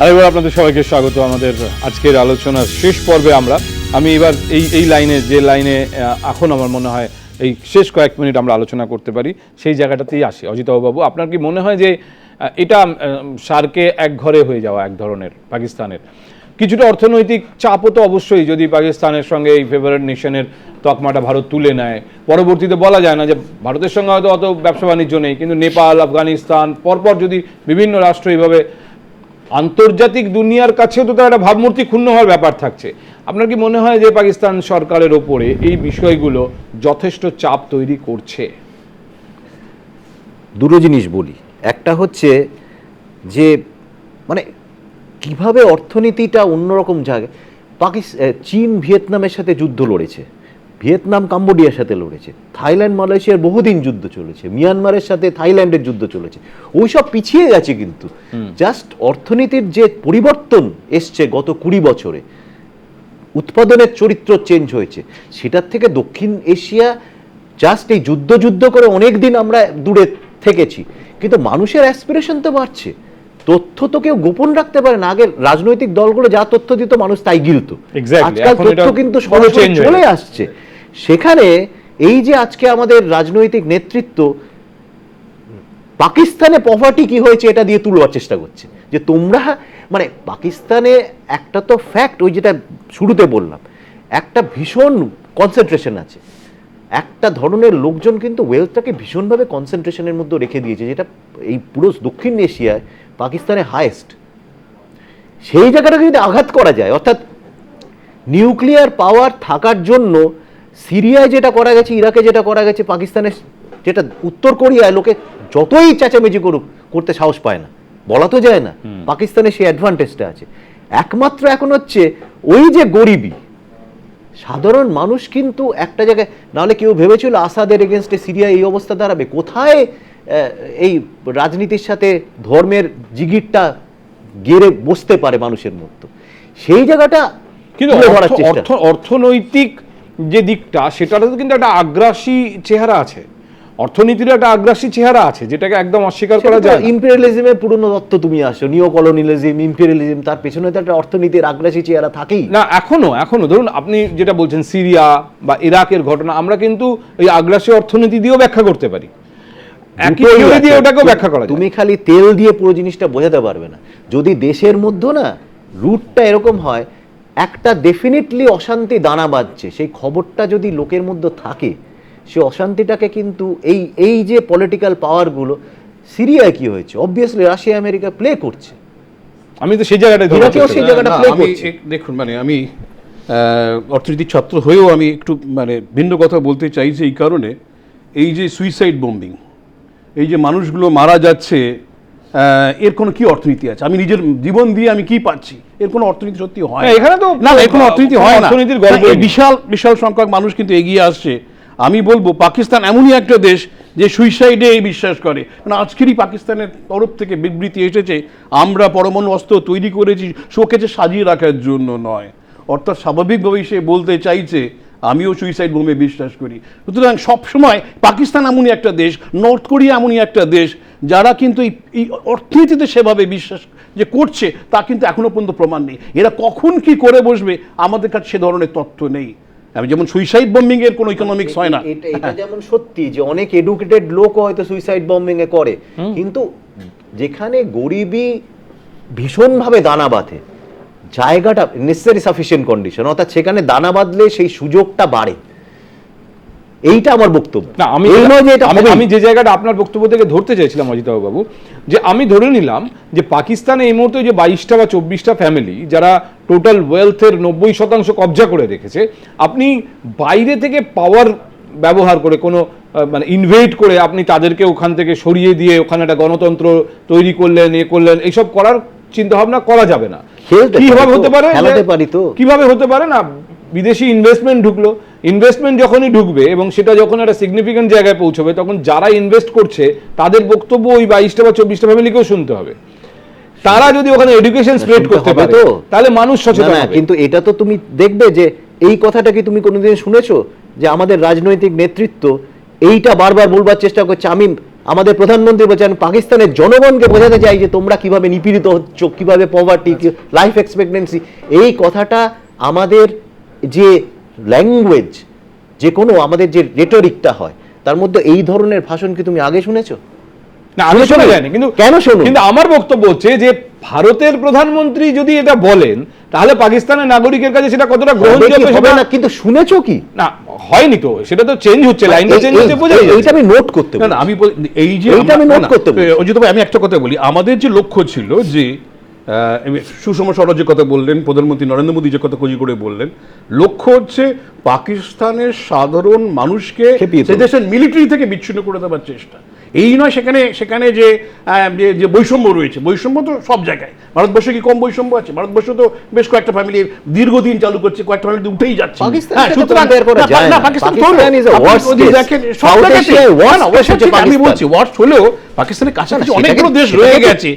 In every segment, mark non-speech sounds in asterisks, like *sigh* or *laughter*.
আরেকবার আপনাদের সবাইকে স্বাগত। আমাদের আজকের আলোচনার শেষ পর্বে আমরা। আমি এবার এই এই লাইনে, যে লাইনে এখন আমার মনে হয় এই শেষ কয়েক মিনিট আমরা আলোচনা করতে পারি, সেই জায়গাটাতেই আসি। অজিতাববাবু আপনার কি মনে হয় যে এটা সারকে এক ঘরে হয়ে যাওয়া এক ধরনের পাকিস্তানের? কিছুটা অর্থনৈতিক চাপও তো অবশ্যই, যদি পাকিস্তানের সঙ্গে এই ফেভারিট নেশনের তকমাটা ভারত তুলে নেয়। পরবর্তীতে বলা যায় না যে, ভারতের সঙ্গে হয়তো অত ব্যবসা বাণিজ্য নেই, কিন্তু নেপাল, আফগানিস্তান, পরপর যদি বিভিন্ন রাষ্ট্র এইভাবে আন্তর্জাতিক দুনিয়ার কাছেও তো তার একটা ভাবমূর্তি ক্ষুণ্ণ হওয়ার ব্যাপার থাকছে। আপনার কি মনে হয় যে পাকিস্তান সরকারের ওপরে এই বিষয়গুলো যথেষ্ট চাপ তৈরি করছে? দুটো জিনিস বলি। একটা হচ্ছে যে মানে কীভাবে অর্থনীতিটা অন্যরকম জায়গায় পাকিস্তান চীন ভিয়েতনামের সাথে যুদ্ধ লড়েছে। ভিয়েতনাম কাম্বোডিয়ার সাথে লড়েছে থাইল্যান্ড মালয়েশিয়ার বহুদিন যুদ্ধ চলেছে মিয়ানমারের সাথে থাইল্যান্ডের যুদ্ধ চলেছে ওই সব পিছিয়ে গেছে কিন্তু। জাস্ট অর্থনীতির যে পরিবর্তন এসছে গত কুড়ি বছরে উৎপাদনের চরিত্র চেঞ্জ হয়েছে সেটার থেকে দক্ষিণ এশিয়া জাস্ট এই যুদ্ধ যুদ্ধ করে অনেক দিন আমরা দূরে থেকেছি কিন্তু মানুষের অ্যাসপিরেশন তো বাড়ছে। তথ্য তো কেউ গোপন রাখতে পারে না। আগে রাজনৈতিক দলগুলো যা তথ্য দিত মানুষ তাই গিলত। আজকাল তথ্য কিন্তু সরাসরি চলে আসছে। সেখানে এই যে আজকে আমাদের রাজনৈতিক নেতৃত্ব পাকিস্তানে পভার্টি কি হয়েছে এটা দিয়ে তুলবার চেষ্টা করছে। যে তোমরা মানে পাকিস্তানে একটা তো ফ্যাক্ট ওই যেটা শুরুতে বললাম একটা ভীষণ কনসেন্ট্রেশন আছে। একটা ধরনের লোকজন কিন্তু ওয়েলথটাকে ভীষণভাবে কনসেন্ট্রেশনের মধ্যে রেখে দিয়েছে যেটা এই পুরো দক্ষিণ এশিয়ায় পাকিস্তানে হায়েস্ট সেই জায়গাটাকে যদি আঘাত করা যায় অর্থাৎ নিউক্লিয়ার পাওয়ার থাকার জন্য সিরিয়ায় যেটা করা গেছে ইরাকে যেটা করা গেছে পাকিস্তানে যেটা উত্তর কোরিয়ায় লোকে যতই চেঁচামেচি করুক করতে সাহস পায় না। বলা তো যায় না পাকিস্তানে সেই অ্যাডভান্টেজটা আছে। একমাত্র এখন হচ্ছে ওই যে গরিবী সাধারণ মানুষ কিন্তু একটা জায়গায় নাহলে কেউ ভেবেছিল আসাদের এগেনস্টে সিরিয়া এই অবস্থা দাঁড়াবে। কোথায় এই রাজনীতির সাথে ধর্মের জিগিরটা গেড়ে বসতে পারে মানুষের মধ্যে? সেই জায়গাটা কিন্তু অর্থনৈতিক যে দিকটা সেটাতে তো কিন্তু একটা আগ্রাসী চেহারা আছে। অর্থনীতির একটা আগ্রাসী চেহারা আছে যেটাকে একদম অস্বীকার করা যায়। ইম্পেরিয়ালিজমের পুরনো তত্ত্ব তুমি আসো নিও কলোনিয়ালিজম ইম্পেরিয়ালিজম তার পেছনে তো একটা অর্থনীতির আগ্রাসী চেহারা থাকেই। না এখনও এখনও। ধরুন আপনি যেটা বলছেন সিরিয়া বা ইরাকের ঘটনা আমরা কিন্তু এই আগ্রাসী অর্থনীতি দিয়েও ব্যাখ্যা করতে পারি। দিয়ে ওটাকেও ব্যাখ্যা করা তুমি খালি তেল দিয়ে পুরো জিনিসটা বোঝাতে পারবে না। যদি দেশের মধ্যে না রুটটা এরকম হয় একটা ডেফিনেটলি অশান্তি দানা বাজছে সেই খবরটা যদি লোকের মধ্যে থাকে সে অশান্তিটাকে কিন্তু এই এই যে পলিটিক্যাল পাওয়ারগুলো সিরিয়ায় কি হয়েছে? অবভিয়াসলি রাশিয়া আমেরিকা প্লে করছে। আমি তো সেই বলতে সেই জায়গাটা আমি করছে। দেখুন মানে আমি অর্থনীতির ছাত্র হয়েও আমি একটু মানে ভিন্ন কথা বলতে চাইছি এই কারণে এই যে সুইসাইড বোম্বিং এই যে মানুষগুলো মারা যাচ্ছে আহ, এর কোনো কি অর্থনীতি আছে? আমি নিজের জীবন দিয়ে আমি কি পাচ্ছি? এর কোনো অর্থনীতি সত্যি হয় না, এখানে তো না এর কোনো অর্থনীতি হয় না। অর্থনীতির। বিশাল বিশাল সংখ্যক মানুষ কিন্তু এগিয়ে আসছে। আমি বলব, পাকিস্তান এমনই একটা দেশ যে সুইসাইডে এই বিশ্বাস করে। মানে আজকেরই পাকিস্তানের তরফ থেকে বিবৃতি এসেছে, আমরা পরমাণু অস্ত্র তৈরি করেছি শোকেছে সাজিয়ে রাখার জন্য নয়। অর্থাৎ স্বাভাবিকভাবেই সে বলতে চাইছে, আমিও সুইসাইড বোমে বিশ্বাস করি। সুতরাং সবসময় পাকিস্তান এমনই একটা দেশ নর্থ কোরিয়া এমনই একটা দেশ, যারা কিন্তু এই অর্থনীতিতে সেভাবে বিশ্বাস যে করছে, তা কিন্তু এখনও পর্যন্ত প্রমাণ নেই। এরা কখন কি করে বসবে, আমাদের কাছে সে ধরনের তথ্য নেই। আমি যেমন সুইসাইড বম্বিং এর কোনো ইকোনমিক্স হয় না। এটা এটা যেমন সত্যি যে অনেক এডুকেটেড লোক হয়তো সুইসাইড বম্বিং এ করে। কিন্তু যেখানে গরিবই ভীষণভাবে দানা বাঁধে জায়গাটা নেসেসারি সাফিসিয়েন্ট কন্ডিশন অর্থাৎ সেখানে দানা বাঁধলে সেই সুযোগটা বাড়ে। এইটা আমার বক্তব্য। না আমি এই নয় যে এটা আমি আমি যে জায়গাটা আপনার বক্তব্য থেকে ধরতে চাইছিলাম অজিতাভ বাবু যে আমি ধরে নিলাম যে পাকিস্তানে এই মুহূর্তে যে বাইশটা বা চব্বিশটা ফ্যামিলি যারা টোটাল ওয়েলথের নব্বই শতাংশ কবজা করে রেখেছে আপনি বাইরে থেকে পাওয়ার ব্যবহার করে কোনো মানে ইনভেট করে আপনি তাদেরকে ওখান থেকে সরিয়ে দিয়ে ওখানে একটা গণতন্ত্র তৈরি করলেন এ করলেন এইসব করার চিন্তা ভাবনা করা যাবে না। কীভাবে হতে পারে। কীভাবে হতে পারে না বিদেশি ইনভেস্টমেন্ট ঢুকলো ইনভেস্টমেন্ট যখনই ঢুকবে এবং সেটা যখন একটা সিগনিফিকেন্ট জায়গায় পৌঁছবে তখন যারা ইনভেস্ট করছে তাদের বক্তব্য ওই বাইশটা বা চব্বিশটা ফ্যামিলিকেও শুনতে হবে। তারা যদি ওখানে এডুকেশন স্প্রেড করতে হবে পারে তো। তাহলে মানুষ সচেতন হবে। কিন্তু এটা তো তুমি দেখবে যে এই কথাটা কি তুমি কোনোদিন শুনেছো? যে আমাদের রাজনৈতিক নেতৃত্ব এইটা বারবার বলবার চেষ্টা করছে। আমি আমাদের প্রধানমন্ত্রী বলছেন পাকিস্তানের জনগণকে বোঝাতে চাই যে তোমরা কীভাবে নিপীড়িত হচ্ছ কীভাবে পভার্টি লাইফ এক্সপেক্টেন্সি এই কথাটা আমাদের যে ল্যাঙ্গুয়েজ যে কোনো আমাদের যে রেটরিকটা হয় তার মধ্যে এই ধরনের ভাষণ কি তুমি আগে শুনেছো? না আমি শুনে শোনা যায়নি কিন্তু কেন শোনো? কিন্তু আমার বক্তব্য হচ্ছে যে ভারতের প্রধানমন্ত্রী যদি এটা বলেন তাহলে পাকিস্তানের নাগরিকের কাছে সেটা কতটা গ্রহণযোগ্য হবে না? কিন্তু শুনেছো কি? না হয়নি তো সেটা তো চেঞ্জ হচ্ছে লাইনটা চেঞ্জ হচ্ছে বোঝা এই- এইটা আমি নোট করতে না আমি এই যে এইটা আমি নোট করতে অজিত ভাই আমি একটা কথা বলি আমাদের যে লক্ষ্য ছিল যে সুষম স্বরাজ যে কথা বললেন প্রধানমন্ত্রী নরেন্দ্র মোদী যে কথা খুঁজি করে বললেন লক্ষ্য হচ্ছে পাকিস্তানের সাধারণ মানুষকে সে দেশের মিলিটারি থেকে বিচ্ছিন্ন করে দেওয়ার চেষ্টা। এই নয় সেখানে সেখানে যে যে- বৈষম্য রয়েছে বৈষম্য তো সব জায়গায়। ভারতবর্ষে কি কম বৈষম্য আছে? ভারতবর্ষ তো বেশ কয়েকটা ফ্যামিলি দীর্ঘদিন চালু করছে কয়েকটা ফ্যামিলি উঠেই যাচ্ছে। হ্যাঁ, আমি বলছি ওয়ার্স হলেও পাকিস্তানের কাছাকাছি অনেকগুলো দেশ রয়ে গেছে।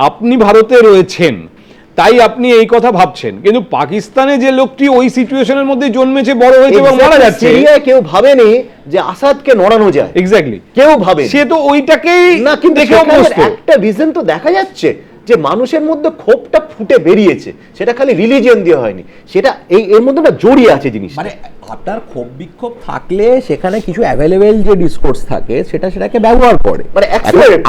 আপনি ভারতে রয়েছেন। তাই আপনি এই কথা ভাবছেন। কিন্তু পাকিস্তানে যে লোকটি ওই সিচুয়েশনের মধ্যে জন্মেছে বড় হয়েছে এবং মারা যাচ্ছে সিরিয়ায় কেউ ভাবেনি যে আসাদকে নড়ানো যায়। এক্স্যাক্টলি কেউ ভাবে সে তো ওইটাকেই না কিন্তু একটা রিজন তো দেখা যাচ্ছে যে মানুষের মধ্যে ক্ষোভটা ফুটে বেরিয়েছে। সেটা খালি রিলিজিয়ন দিয়ে হয়নি। সেটা এই এর মধ্যে না জড়িয়ে আছে জিনিস মানে আপনার ক্ষোভ বিক্ষোভ থাকলে সেখানে কিছু অ্যাভেলেবেল যে ডিসকোর্স থাকে সেটা সেটাকে ব্যবহার করে মানে।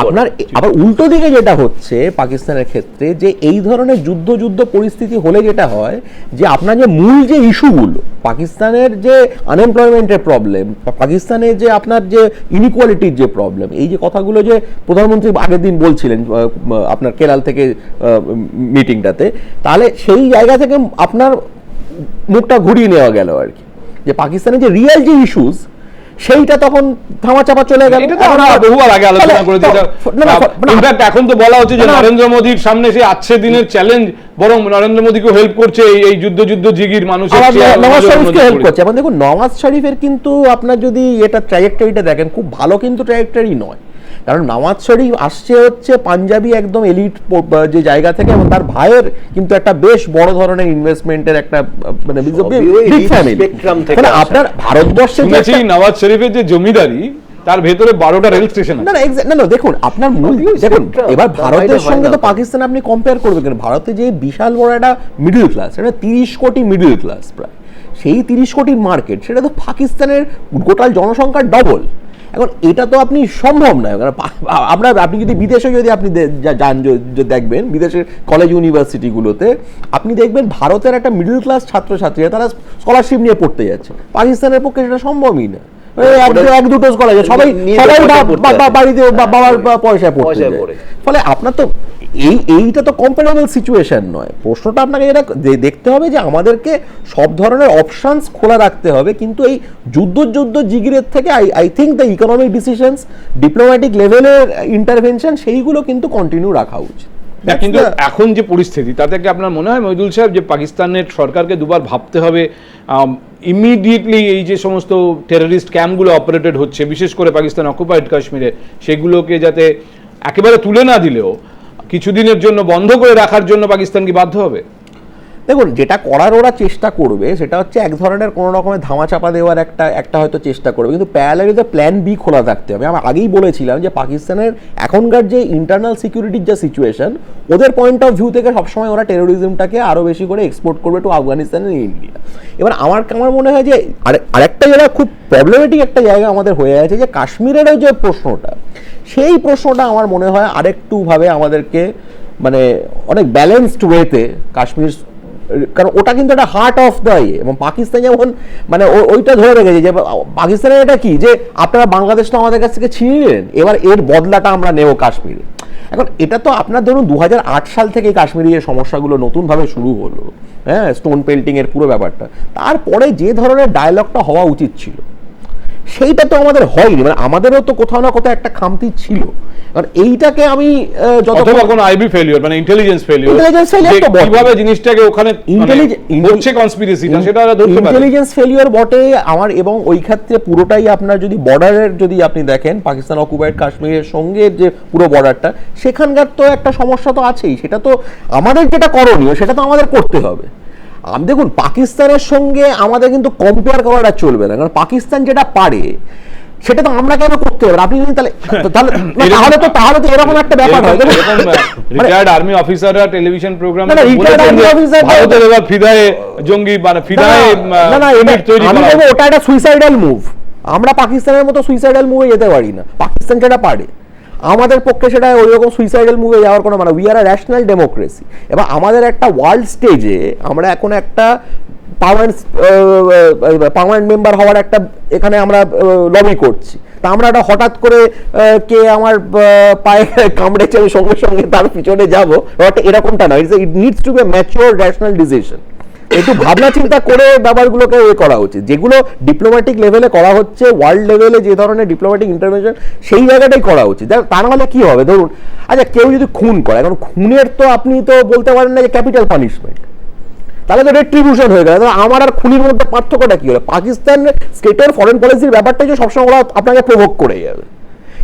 আপনার আবার উল্টো দিকে যেটা হচ্ছে পাকিস্তানের ক্ষেত্রে যে এই ধরনের যুদ্ধ যুদ্ধ পরিস্থিতি হলে যেটা হয় যে আপনার যে মূল যে ইস্যুগুলো পাকিস্তানের যে আনএমপ্লয়মেন্টের প্রবলেম পাকিস্তানের যে আপনার যে ইনিকোয়ালিটির যে প্রবলেম এই যে কথাগুলো যে প্রধানমন্ত্রী আগের দিন বলছিলেন আপনার কেরাল থেকে মিটিংটাতে তাহলে সেই জায়গা থেকে আপনার মুখটা ঘুরিয়ে নেওয়া গেল আর কি যে পাকিস্তানের যে রিয়েল যে ইস্যুস সেইটা তখন ধামাচাপা চলে গেল। এটা আমরা বহুবার আগে আলোচনা করে ইনফ্যাক্ট এখন তো বলা হচ্ছে যে। নরেন্দ্র মোদীর সামনে সে আছে দিনের চ্যালেঞ্জ বরং নরেন্দ্র মোদীকে হেল্প করছে এই- এই যুদ্ধ যুদ্ধ জিগির মানুষের নওয়াজ শরীফকে হেল্প করছে। এখন দেখুন নওয়াজ শরীফের কিন্তু আপনার যদি এটা ট্র্যাজেক্টরিটা দেখেন খুব ভালো কিন্তু ট্র্যাজেক্টরি নয়। কারণ নওয়াজ শরীফ আসছে হচ্ছে পাঞ্জাবি একদম এলিট যে জায়গা থেকে এবং তার ভাইয়ের কিন্তু একটা বেশ বড় ধরনের ইনভেস্টমেন্টের একটা মানে মানে আপনার ভারতবর্ষে নওয়াজ শরীফের যে জমিদারি তার ভেতরে বারোটা রেল স্টেশন না না না না দেখুন আপনার মূল দেখুন এবার ভারতের সঙ্গে তো তো। পাকিস্তান আপনি কম্পেয়ার করবেন কেন? ভারতে যে বিশাল বড় একটা মিডল ক্লাস এটা তিরিশ কোটি মিডল ক্লাস প্রায়। সেই তিরিশ কোটির মার্কেট সেটা তো পাকিস্তানের গোটাল জনসংখ্যার ডবল এখন এটা তো আপনি সম্ভব নয়, কারণ আপনার আপনি যদি বিদেশে যদি আপনি যান দেখবেন, বিদেশের কলেজ ইউনিভার্সিটিগুলোতে আপনি দেখবেন ভারতের একটা মিডল ক্লাস ছাত্রছাত্রীরা তারা স্কলারশিপ নিয়ে পড়তে যাচ্ছে। পাকিস্তানের পক্ষে সেটা সম্ভবই না। এক দুটো স্কলার সবাই সবাই আছে। বাড়িতে বাবার হ্যাঁ, পয়সায় যায়। পড়ে। ফলে আপনার তো এই এইটা তো কম্পারেবল সিচুয়েশন নয় প্রশ্নটা আপনাকে যেটা দেখতে হবে যে আমাদেরকে সব ধরনের অপশনস খোলা রাখতে হবে কিন্তু এই যুদ্ধ যুদ্ধ জিগিরের থেকে I I think the economic decisions diplomatic লেভেলের ইন্টারভেনশন সেইগুলো কিন্তু কন্টিনিউ রাখা উচিত না, কিন্তু এখন যে পরিস্থিতি তাতে কি আপনার মনে হয় মহিদুল সাহেব যে পাকিস্তানের সরকারকে দুবার ভাবতে হবে ইমিডিয়েটলি এই যে সমস্ত টেররিস্ট ক্যাম্পগুলো অপারেটেড হচ্ছে, বিশেষ করে পাকিস্তান অকুপাইড কাশ্মীরে, সেগুলোকে যাতে একেবারে তুলে না দিলেও, কিছুদিনের জন্য বন্ধ করে রাখার জন্য পাকিস্তান কি বাধ্য হবে? দেখুন, যেটা করার ওরা চেষ্টা করবে, সেটা হচ্ছে এক ধরনের কোনো রকমের ধামাচাপা দেওয়ার একটা একটা হয়তো চেষ্টা করবে। কিন্তু প্যারালালিতে প্ল্যান বি খোলা থাকতে হবে। আমি আগেই বলেছিলাম যে পাকিস্তানের এখনকার যে ইন্টারনাল সিকিউরিটির যে সিচুয়েশন ওদের পয়েন্ট অফ ভিউ থেকে সবসময় ওরা টেরোরিজমটাকে আরও বেশি করে এক্সপোর্ট করবে টু আফগানিস্তান এন্ড ইন্ডিয়া এবার আমার আমার মনে হয় যে আরে- আরেকটা জায়গা খুব প্রবলেমেটিক একটা জায়গা আমাদের হয়ে আছে যে কাশ্মীরেরও যে প্রশ্নটা, সেই প্রশ্নটা আমার মনে হয় আরেকটুভাবে আমাদেরকে মানে অনেক ব্যালেন্সড ওয়েতে কাশ্মীর কারণ ওটা কিন্তু একটা হার্ট অফ দ্য ইয়ে এবং পাকিস্তান যেমন মানে ওইটা ধরে রেখেছে যে, পাকিস্তানের এটা কি? যে আপনারা বাংলাদেশটা আমাদের কাছ থেকে ছিনিয়ে নিলেন এবার এর বদলাটা আমরা নেব কাশ্মীরে। এখন এটা তো আপনার ধরুন দু হাজার আট সাল থেকে কাশ্মীরি এই সমস্যাগুলো নতুনভাবে শুরু হলো হ্যাঁ স্টোন পেল্টিংয়ের পুরো ব্যাপারটা। তারপরে যে ধরনের ডায়লগটা হওয়া উচিত ছিল সেইটা তো আমাদের হয়নি। মানে আমাদেরও তো কোথাও না কোথাও একটা খামতি ছিল। কারণ এইটাকে আমি যত অথবা কোনো আইবি ফেলিওর মানে ইন্টেলিজেন্স ফেলিওর Intelligence failure তো বটে। কীভাবে জিনিসটাকে ওখানে মানে হচ্ছে কনস্পিরেসিটা সেটা ধরতে পারে। ইন্টেলিজেন্স ফেলিওর বটে আমার এবং ওই ক্ষেত্রে পুরোটাই আপনার যদি বর্ডারের যদি আপনি দেখেন পাকিস্তান অকুপাইড কাশ্মীরের সঙ্গে যে পুরো বর্ডারটা সেখানকার তো একটা সমস্যা তো আছেই। সেটা তো আমাদের যেটা করণীয় সেটা তো আমাদের করতে হবে। দেখুন পাকিস্তানের সঙ্গে আমাদের কিন্তু কম্পেয়ার করাটা চলবে না কারণ পাকিস্তান যেটা পারে সেটা তো আমরা কেন করতে পারব আপনি যদি তাহলে *laughs* তাহলে তো তাহলে তো এরকম একটা ব্যাপার হয় রিটায়ার্ড আর্মি অফিসাররা টেলিভিশন প্রোগ্রাম না, retired army officer- ভারতের এবার ফিদায়ে জঙ্গি মানে ফিদায়ে না, না, আমি বলব ওটা একটা সুইসাইডাল মুভ আমরা পাকিস্তানের মতো সুইসাইডাল মুভে যেতে পারি না। পাকিস্তান যেটা পারে আমাদের পক্ষে সেটা ওই রকম সুইসাইডাল মুভে যাওয়ার কোনো মানে we are a national democracy এবার আমাদের একটা ওয়ার্ল্ড স্টেজে আমরা এখন একটা পার্মানেন্ট পার্মানেন্ট মেম্বার হওয়ার একটা এখানে আমরা লবি করছি। তা আমরা একটা হঠাৎ করে কে আমার পায়ে কামড়েছে আমি সঙ্গে সঙ্গে তার পিছনে যাব। এরকমটা নয় it needs to be mature national decision একটু ভাবনা চিন্তা করে ব্যাপারগুলোকে এ করা উচিত। যেগুলো ডিপ্লোম্যাটিক লেভেলে করা হচ্ছে ওয়ার্ল্ড লেভেলে যে ধরনের ডিপ্লোম্যাটিক ইন্টারভেনশন সেই জায়গাটাই করা উচিত। তা নাহলে কি হবে? ধরুন আচ্ছা কেউ যদি খুন করে, এখন খুনের তো আপনি তো বলতে পারেন না যে ক্যাপিটাল পানিশমেন্ট তাহলে তো রেট্রিবিউশন হয়ে গেল। আমার আর খুনির মধ্যে পার্থক্যটা কি হলো? পাকিস্তান স্টেটের ফরেন পলিসির ব্যাপারটাই যে সবসময় ওরা আপনাকে প্রভোগ করে যাবে।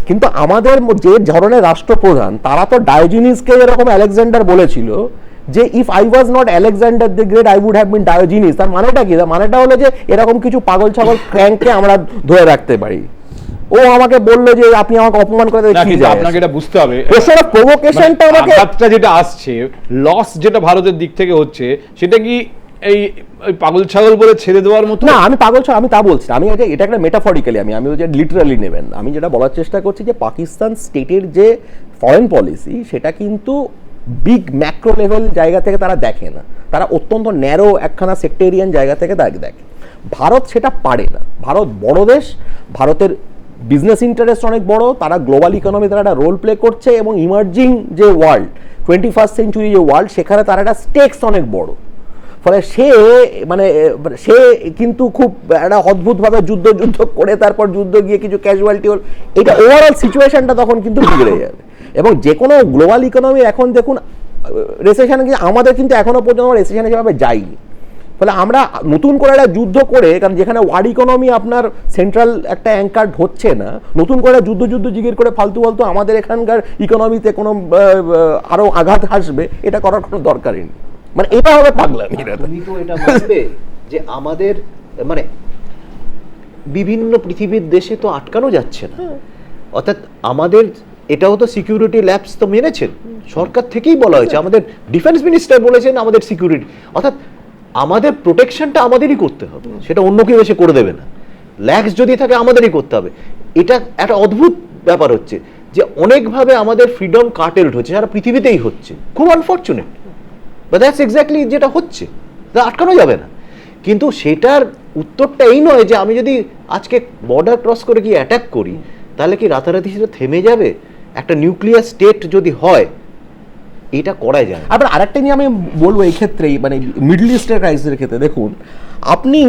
কিন্তু আমাদের যে ধরনের রাষ্ট্রপ্রধান তারা তো ডায়োজিনিসকে যেরকম আলেকজান্ডার বলেছিল যে if I was not Alexander the Great I would have been Diogenes তার মানেটা কি? তার মানেটা হলো যে এরকম কিছু পাগল ছাগল ক্র্যাঙ্ককে আমরা ধরে রাখতে পারি। ও আমাকে বলল যে আপনি আমাকে অপমান করে কি কিন্তু যায় আপনাকে এটা বুঝতে হবে। অফ প্রভোকেশনটা মানে আমাকে যেটা আসছে লস যেটা ভারতের দিক থেকে হচ্ছে সেটা কি এই পাগল ছাগল বলে ছেড়ে দেওয়ার মতো? না, আমি পাগল ছাড়া আমি তা বলছি। আমি এটা এটা একটা মেটাফরিক্যালি আমি আমি যে লিটারালি নেবেন আমি যেটা বলার চেষ্টা করছি যে পাকিস্তান স্টেটের যে ফরেন পলিসি সেটা কিন্তু বিগ ম্যাক্রো লেভেল জায়গা থেকে তারা দেখে না। তারা অত্যন্ত ন্যারো একখানা সেক্টেরিয়ান জায়গা থেকে দেখে। ভারত সেটা পারে না। ভারত বড় দেশ, ভারতের বিজনেস ইন্টারেস্ট অনেক বড়, তারা গ্লোবাল ইকোনমি তারা একটা রোল প্লে করছে এবং ইমার্জিং যে ওয়ার্ল্ড টোয়েন্টি ফার্স্ট সেঞ্চুরি যে ওয়ার্ল্ড সেখানে তার একটা স্টেক্স অনেক বড়। ফলে সে মানে সে কিন্তু খুব একটা অদ্ভুতভাবে যুদ্ধ যুদ্ধ করে তারপর যুদ্ধ গিয়ে কিছু ক্যাজুয়ালিটি হল। এটা ওভারঅল সিচুয়েশনটা তখন কিন্তু বিগড়ে যাবে। এবং যে কোনো গ্লোবাল ইকোনমি এখন দেখুন রেসেশন আমাদের কিন্তু এখনও পর্যন্ত রেসেশন হিসাবে যাইনি। ফলে আমরা নতুন করে একটা যুদ্ধ করে, কারণ যেখানে ওয়ার্ড ইকোনমি আপনার সেন্ট্রাল একটা অ্যাঙ্কার হচ্ছে না, নতুন করে যুদ্ধ যুদ্ধ জিগির করে ফালতু ফালতু আমাদের এখানকার ইকোনমিতে কোনো আরও আঘাত আসবে, এটা করার কোনো দরকারই নেই। মানে এটা হবে পাগলামি তুমি তো এটা মানবে যে আমাদের মানে বিভিন্ন পৃথিবীর দেশে তো আটকানো যাচ্ছে না। অর্থাৎ আমাদের এটাও তো সিকিউরিটি ল্যাবস তো মেনেছেন। সরকার থেকেই বলা হয়েছে। আমাদের ডিফেন্স মিনিস্টার বলেছেন আমাদের সিকিউরিটি অর্থাৎ আমাদের প্রোটেকশনটা আমাদেরই করতে হবে। সেটা অন্য কেউ এসে করে দেবে না। ল্যাক্স যদি থাকে আমাদেরই করতে হবে। এটা একটা অদ্ভুত ব্যাপার হচ্ছে যে অনেকভাবে আমাদের ফ্রিডম কার্টেলড হচ্ছে। সারা পৃথিবীতেই হচ্ছে। খুব আনফর্চুনেট বা দ্যাটস এক্স্যাক্টলি যেটা হচ্ছে। তা আটকানো যাবে না। কিন্তু সেটার উত্তরটা এই নয় যে আমি যদি আজকে বর্ডার ক্রস করে গিয়ে অ্যাটাক করি, তাহলে কি রাতারাতি সেটা থেমে যাবে? একটা নিউক্লিয়ার স্টেট যদি হয়, এটা করা যায়। আবার আরেকটা নিয়ে আমি বলব এই ক্ষেত্রেই মানে মিডল ইস্টের ক্রাইসিসের ক্ষেত্রে। দেখুন, আপনি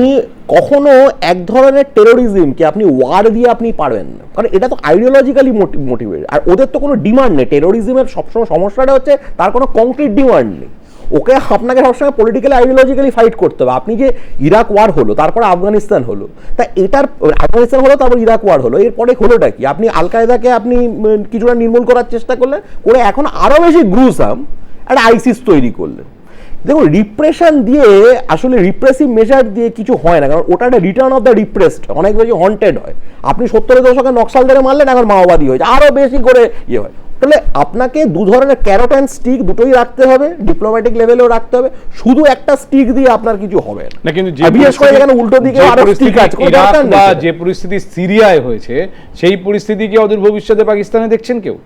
কখনো এক ধরনের টেরোরিজমকে আপনি ওয়ার দিয়ে আপনি পারবেন না। কারণ এটা তো আইডিওলজিক্যালি মোটিভেট আর ওদের তো কোনো ডিমান্ড নেই। টেরোরিজমের সবসময় সমস্যাটা হচ্ছে, তার কোনো কংক্রিট ডিমান্ড নেই। ওকে আপনাকে সবসময় পলিটিক্যালি আইডিওলজিক্যালি ফাইট করতে হবে। আপনি যে ইরাক ওয়ার হলো, তারপরে আফগানিস্তান হলো, তা এটার, আফগানিস্তান হলো, তারপর ইরাক ওয়ার হলো, এরপরে হলোটা কি? আপনি আল কায়দাকে আপনি কিছুটা নির্মূল করার চেষ্টা করলেন, করে এখন আরও বেশি গ্রুসাম একটা আইসিস তৈরি করলেন। দেখুন রিপ্রেশন দিয়ে, আসলে রিপ্রেসিভ মেজার দিয়ে কিছু হয় না, কারণ ওটা একটা রিটার্ন অফ দ্য রিপ্রেসড অনেক বেশি হন্টেড হয়। আপনি সত্তরের দশকে নকশালদারে মারলেন, এখন মাওবাদী হয়েছে আরও বেশি করে ইয়ে হয়। তাহলে আপনাকে দু ধরনের ক্যারট অ্যান্ড স্টিক দুটোই রাখতে হবে ডিপ্লোম্যাটিক লেভেলেও রাখতে হবে শুধু একটা স্টিক দিয়ে আপনার কিছু হবে না। না কিন্তু বিশেষ করে পরিস্থিতি- উল্টো দিকে যে আরও পরিস্থিতি স্টিক আছে কোনো ইরাক দরকার নেই বা যে পরিস্থিতি সিরিয়ায় হয়েছে সেই পরিস্থিতি কি অদূর ভবিষ্যতে পাকিস্তানে দেখছেন কেউ?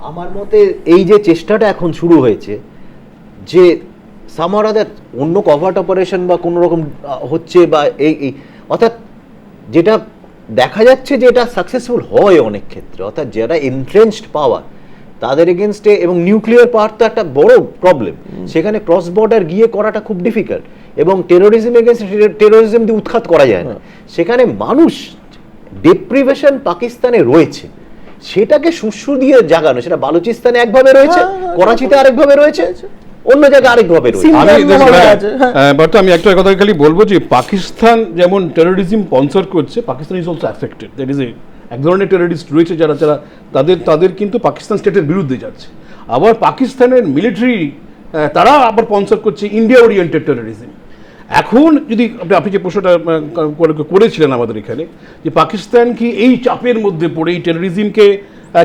আমার মতে এই যে চেষ্টাটা এখন শুরু হয়েছে যে সামারাদের অন্য কভার্ট অপারেশন বা কোনো রকম হচ্ছে বা এই এই অর্থাৎ যেটা দেখা যাচ্ছে যে এটা সাকসেসফুল হয় অনেক ক্ষেত্রে অর্থাৎ যারা এন্ট্রেন্সড পাওয়ার তাদের এগেনস্টে এবং নিউক্লিয়ার পাওয়ার তো একটা বড় প্রবলেম সেখানে ক্রস বর্ডার গিয়ে করাটা খুব ডিফিকাল্ট এবং টেরোরিজম এগেনস্ট টেরোরিজম দিয়ে উৎখাত করা যায় না। সেখানে মানুষ ডেপ্রিভেশন পাকিস্তানে রয়েছে। সেটাকে সুসু দিয়ে জাগানো সেটা বালুচিস্তানে একভাবে রয়েছে হ্যাঁ, হ্যাঁ, করাচিতে আরেকভাবে রয়েছে। অন্য জায়গায় আরেকভাবে আমি হ্যাঁ, হ্যাঁ। আহ, but আমি একটা কথা খালি বলব যে পাকিস্তান যেমন টেরোরিজম স্পন্সর করছে Pakistan is also affected that is এক ধরনের টেরোরিস্ট রয়েছে যারা যারা তাদের তাদের কিন্তু পাকিস্তান স্টেটের বিরুদ্ধে যাচ্ছে। আবার পাকিস্তানের মিলিটারি তারা আবার স্পন্সর করছে ইন্ডিয়া ওরিয়েন্টেড টেরোরিজম এখন যদি আপনি আপনি যে প্রশ্নটা করেছিলেন আমাদের এখানে যে পাকিস্তান কি এই চাপের মধ্যে পড়ে এই টেরোরিজমকে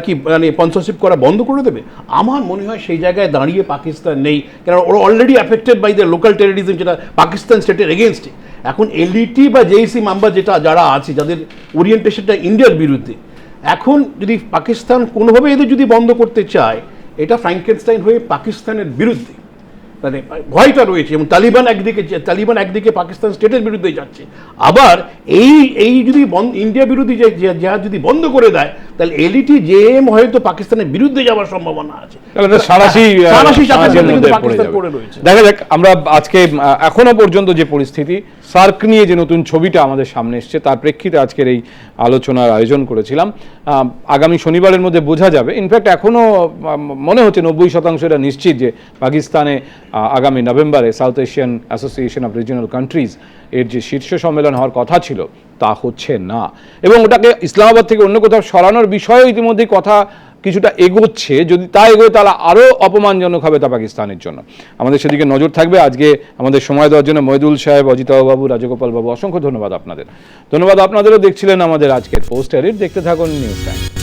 কি মানে স্পন্সরশিপ করা বন্ধ করে দেবে? আমার মনে হয় সেই জায়গায় দাঁড়িয়ে পাকিস্তান নেই। কারণ ওরা already affected by the local terrorism যেটা পাকিস্তান স্টেটের এগেনস্টে এখন এলইটি বা জেইসি মেম্বার যেটা, যারা আছে, যাদের ওরিয়েন্টেশনটা ইন্ডিয়ার বিরুদ্ধে, এখন যদি পাকিস্তান কোনোভাবে এদের যদি বন্ধ করতে চায়, এটা ফ্র্যাঙ্কেনস্টাইন হয়ে পাকিস্তানের বিরুদ্ধে। মানে ভয়টা রয়েছে, এবং তালিবান একদিকে তালিবান একদিকে পাকিস্তান স্টেটের বিরুদ্ধে যাচ্ছে। আবার এই এই যদি ইন্ডিয়া বিরোধী যা যদি বন্ধ করে দেয় তাহলে এলইটি জেএম হয়তো পাকিস্তানের বিরুদ্ধে যাওয়ার সম্ভাবনা আছে। রয়েছে। দেখা যাক আমরা আজকে এখনও পর্যন্ত যে পরিস্থিতি সার্ক নিয়ে যে নতুন ছবিটা আমাদের সামনে এসছে তার প্রেক্ষিতে আজকের এই আলোচনার আয়োজন করেছিলাম আগামী শনিবারের মধ্যে বোঝা যাবে ইনফ্যাক্ট এখনও মনে হচ্ছে নব্বই শতাংশ এটা নিশ্চিত যে পাকিস্তানে আগামী নভেম্বরে South Asian association of regional countries এর যে শীর্ষ সম্মেলন হওয়ার কথা ছিল তা হচ্ছে না। এবং ওটাকে ইসলামাবাদ থেকে অন্য কোথাও সরানোর বিষয়েও ইতিমধ্যেই কথা কিছুটা এগোচ্ছে। যদি তা এগোয়, তাহলে আরও অপমানজনক হবে তা পাকিস্তানের জন্য। আমাদের সেদিকে নজর থাকবে। আজকে আমাদের সময় দেওয়ার জন্য মহিদুল সাহেব অজিতাবাবু বাবু, রাজগোপাল বাবু, অসংখ্য ধন্যবাদ আপনাদের। ধন্যবাদ আপনাদেরও দেখছিলেন আমাদের আজকের পোস্ট এডিট। দেখতে থাকুন নিউজ টাইম।